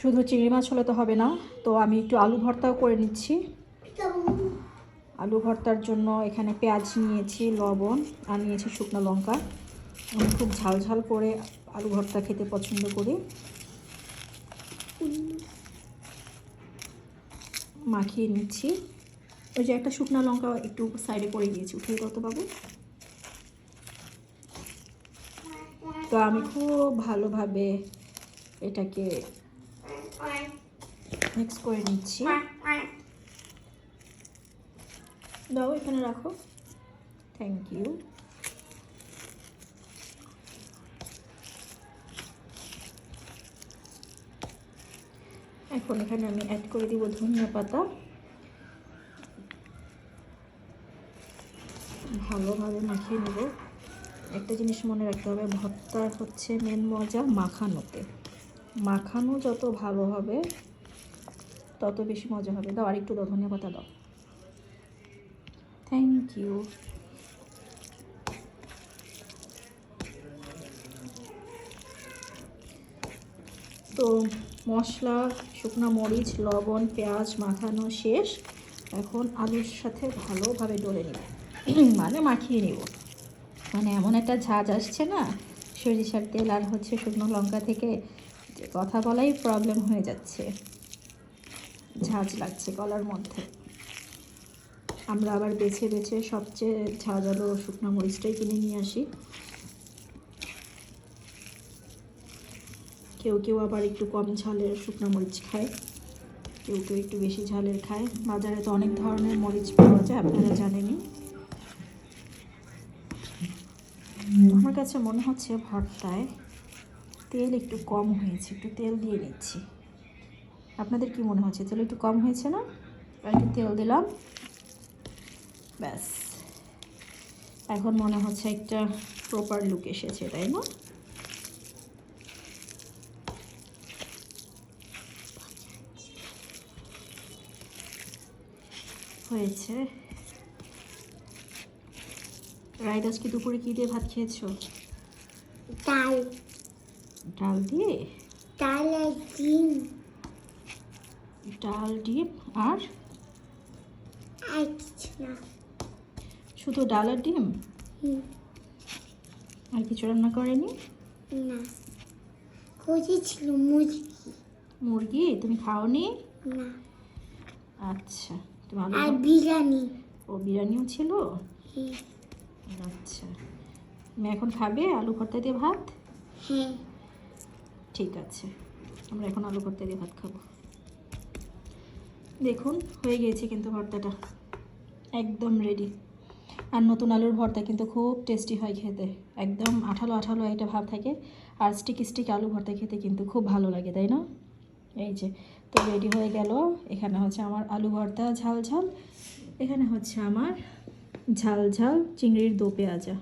শুধু চিংড়ি মাছ হলে তো হবে না, তো আমি একটু আলু ভর্তাও করে নিচ্ছি। আলু ভর্তার জন্য এখানে পেঁয়াজ নিয়েছি, লবণ, আর নিয়েছি শুকনো লঙ্কা। আমি খুব ঝাল ঝাল করে আলু ভর্তা খেতে পছন্দ করি। মাখিয়ে নিচ্ছি। ওই যে একটা শুকনো লঙ্কা একটু সাইডে পড়ে গিয়েছি উঠিয়ে কত পাবো তো আমি খুব ভালোভাবে এটাকে মিক্স করে নিচ্ছি। দাও, এখানে রাখো। থ্যাংক ইউ এখন এখানে আমি অ্যাড করে দিব ধনিয়া পাতা। ভালোভাবে মাখিয়ে নেব। একটা জিনিস মনে রাখতে হবে ভর্তার হচ্ছে মেন মজা মাখানোতে। মাখানো যত ভালো হবে, তত বেশি মজা হবে। দাও আর একটু দাও, ধনিয়া পাতা দাও। থ্যাংক ইউ তো মশলা, শুকনো মরিচ, লবণ, পেঁয়াজ মাখানো শেষ। এখন আলুর সাথে ভালোভাবে ডলে নিব। মানে মাখিয়ে নিব। মানে এমন একটা ঝাঁজ আসছে না, সরিষার তেল আর হচ্ছে শুকনো লঙ্কা থেকে কথা বলাই প্রবলেম হয়ে যাচ্ছে। ঝাঁজ লাগছে গলার মধ্যে। আমরা আবার বেছে বেছে সবচেয়ে ঝাঁঝালো শুকনো মরিচটাই কিনে নিয়ে আসি। কেউ কেউ আবার একটু কম ঝালের শুকনো মরিচ খায়। কেউ কেউ একটু বেশি ঝালের খায়। বাজারে তো অনেক ধরনের মরিচ পাওয়া যায়, আপনারা জানেনই। আমার কাছে মনে হচ্ছে ভর্তায় তেল একটু কম হয়েছে, একটু তেল দিয়ে নিচ্ছি। আপনাদের কি মনে হচ্ছে? তেল একটু কম হয়েছে না? একটু তেল দিলাম। ব্যাস। এখন মনে হচ্ছে একটা প্রপার লুক এসেছে, তাই না? হয়েছে। রাইডাস কি দুপুরে কি দিয়ে ভাত খেয়েছো? ডাল। ডাল দিয়ে? ডালের ডিম। ডাল ডিম আর? আর শুধু ডাল আর ডিম? আর কিছু রান্না করেনি? না। করেছিল মুরগি। মুরগি? তুমি খাওনি? না। আচ্ছা তুমি আলু আর বিরিয়ানি। ও বিরিয়ানিও ছিল? আচ্ছা। তুমি এখন খাবে আলু ভর্তা দিয়ে ভাত? হ্যাঁ। ঠিক আছে। আমরা এখন আলু ভর্তা দিয়ে ভাত খাব। দেখুন, হয়ে গিয়েছে কিন্তু ভর্তাটা। একদম রেডি আর নতুন আলুর ভর্তা কিন্তু খুব টেস্টি হয় খেতে। একদম আঠালো আঠালো একটা ভাব থাকে। আর স্টিক স্টিক আলু ভর্তা খেতে কিন্তু খুব ভালো লাগে, তাই না? এই যে, তো রেডি হয়ে গেল। এখানে হচ্ছে আমার আলু ভর্তা ঝাল ঝাল। এখানে হচ্ছে আমার ঝাল ঝাল চিংড়ির দো পেঁয়াজা।